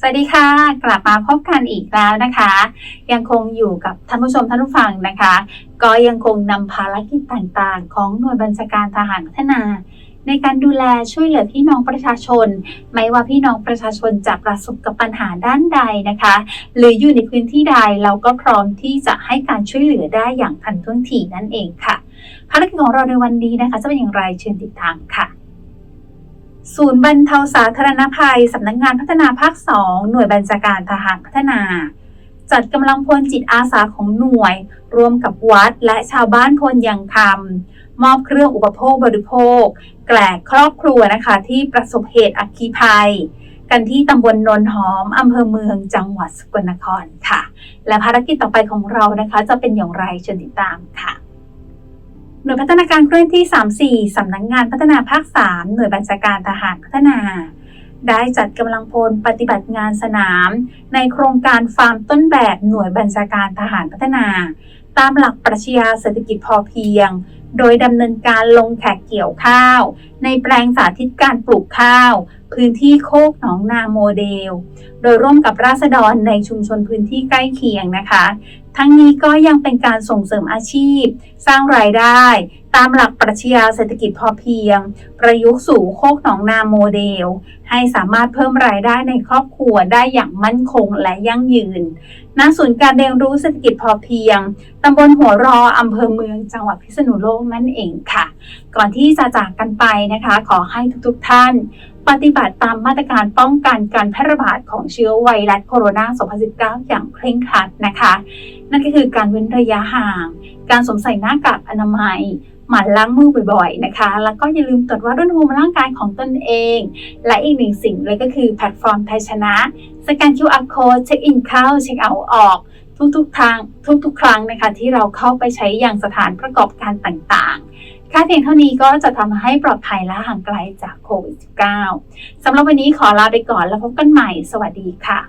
สวัสดีค่ะกลับมาพบกันอีกแล้วนะคะ ยังคงอยู่กับท่านผู้ชมท่านผู้ฟังนะคะ ก็ยังคงนำภารกิจต่างๆ ของหน่วยบัญชาการทหารพัฒนา ในการดูแลช่วยเหลือพี่น้องประชาชน ไม่ว่าพี่น้องประชาชนจะประสบกับปัญหาด้านใดนะคะ หรืออยู่ในพื้นที่ใดเราก็พร้อมที่จะให้การช่วยเหลือได้อย่างทันท่วงทีนั่นเองค่ะ ภารกิจของเราในวันนี้นะคะจะเป็นอย่างไรเชิญติดตามค่ะ ศูนย์บรรเทาสาธารณภัย สำนักงานพัฒนาภาค 2 หน่วยบัญชาการทหารพัฒนา จัดกำลังพลจิตอาสาของหน่วยร่วมกับวัดและชาวบ้านพลยังคำมอบเครื่องอุปโภคบริโภค แก่ครอบครัวนะคะที่ประสบเหตุอัคคีภัย กันที่ตำบลนนหอมอำเภอเมืองจังหวัดสกลนครค่ะ และภารกิจต่อไปของเรานะคะ จะเป็นอย่างไรเชิญติดตามค่ะ หน่วยพัฒนาการเคลื่อนที่ 34 สำนักงงานพัฒนาภาค 3 หน่วยบัญชาการทหารพัฒนา ได้จัดกำลังพลปฏิบัติงานสนาม ในโครงการฟาร์มต้นแบบหน่วยบัญชาการทหารพัฒนา ตามหลักปรัชญาเศรษฐกิจพอเพียง โดยดำเนินการลงแขกเกี่ยวข้าว ในแปลงสาธิตการปลูกข้าว พื้นที่โคกหนองนาโมเดล โดยร่วมกับราษฎรในชุมชนพื้นที่ใกล้เคียงนะคะ ทั้งนี้ก็ยังเป็นการส่งเสริมอาชีพ สร้างรายได้ ตามหลักปรัชญาเศรษฐกิจพอเพียง ประยุกต์สู่โคกหนองนาโมเดล ให้สามารถเพิ่มรายได้ในครอบครัวได้อย่างมั่นคงและยั่งยืน ณ ศูนย์การเรียนรู้เศรษฐกิจพอเพียง ตำบลหัวรออำเภอเมืองจังหวัดพิษณุโลกนั่นเองค่ะ ก่อนที่จะจากกันไปนะคะ ขอให้ทุกๆท่าน ปฏิบัติตามมาตรการป้องกันการแพร่ระบาดของเชื้อไวรัสโคโรนา 2019 อย่างเคร่งครัดนะคะ นั่นก็คือการเว้นระยะห่าง การสวมใส่หน้ากากอนามัยหมั่นล้างมือบ่อยๆนะคะ แล้วก็อย่าลืมตรวจวัดอุณหภูมิร่างกายของตนเอง และอีกหนึ่งสิ่งเลยก็คือแพลตฟอร์มไทยชนะ สแกน QR code เช็คอินเข้า เช็คเอาท์ออก ทุกๆทางทุกๆ ครั้งนะคะ ที่เราเข้าไปใช้อย่างสถานประกอบการต่างๆ ค่เพียงเท่านี้ก็จะทำให้ปลอดภัยและห่างไกลจากโควิด -19 สำหรับวันนี้ขอลาไปก่อนแล้วพบกันใหม่ สวัสดีค่ะ